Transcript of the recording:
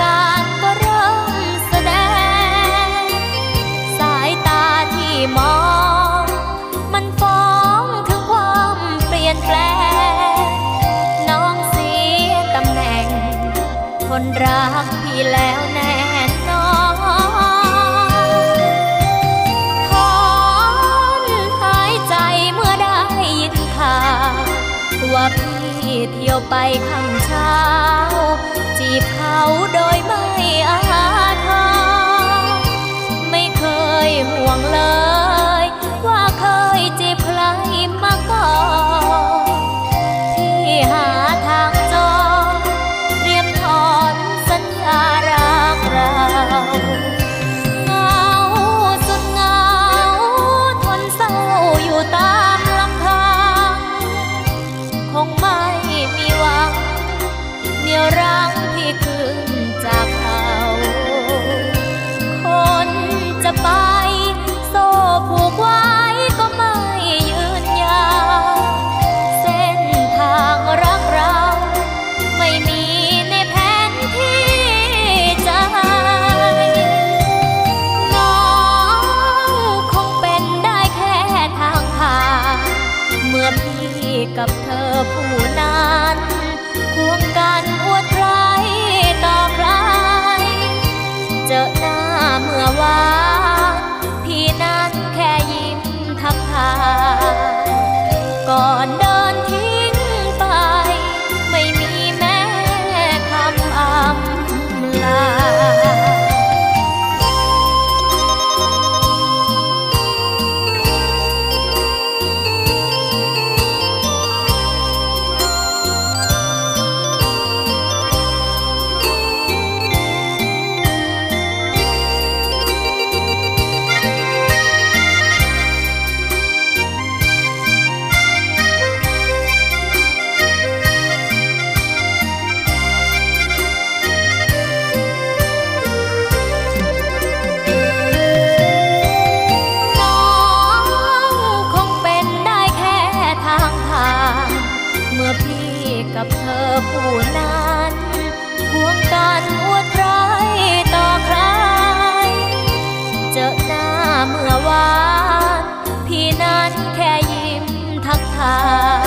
การก็เริ่มแสดง สายตาที่มอง มันฟ้องถึงความเปลี่ยนแปลง น้องเสียตำแหน่ง คนรักพี่แล้วแน่นอนถอนหายใจเมื่อได้ยินข่าวว่าพี่เที่ยวไปข้างชา bao đôi apple 啊